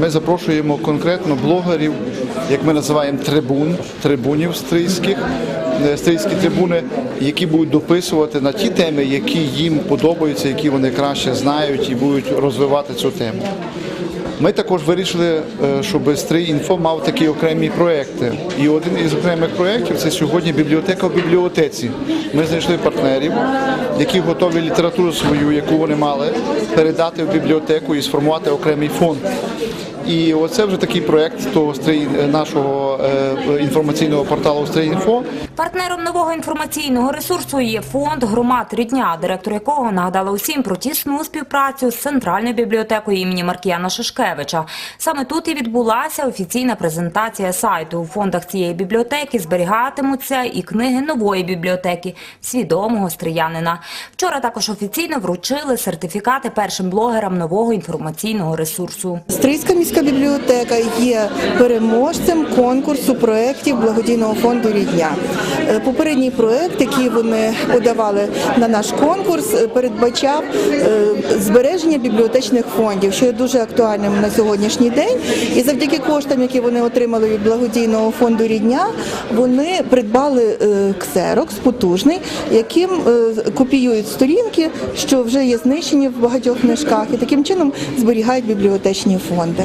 Ми запрошуємо конкретно блогерів, як ми називаємо трибун, трибунів стрийських, е, стрийські трибуни, які будуть дописувати на ті теми, які їм подобаються, які вони краще знають і будуть розвивати цю тему. Ми також вирішили, е, щоб Стрий інфо мав такі окремі проекти. І один із окремих проєктів це сьогодні бібліотека в бібліотеці. Ми знайшли партнерів, які готові літературу свою, яку вони мали, передати в бібліотеку і сформувати окремий фонд. І оце вже такий проєкт того нашого е, інформаційного порталу «Стрий.Інфо». Партнером нового інформаційного ресурсу є фонд громад рідня, директор якого нагадала усім про тісну співпрацю з центральною бібліотекою імені Маркіяна Шишкевича. Саме тут і відбулася офіційна презентація сайту. У фондах цієї бібліотеки зберігатимуться і книги нової бібліотеки свідомого стріянина. Вчора також офіційно вручили сертифікати першим блогерам нового інформаційного ресурсу. Стрийська міська бібліотека є переможцем конкурсу проєктів благодійного фонду Рідня. Е, Попередній проєкт, який вони подавали на наш конкурс, е, передбачав е, збереження бібліотечних фондів, що є дуже актуальним на сьогоднішній день. І завдяки коштам, які вони отримали від благодійного фонду Рідня, вони придбали ксерокс потужний, яким копіюють сторінки, що вже є знищені в багатьох книжках, і таким чином зберігають бібліотечні фонди.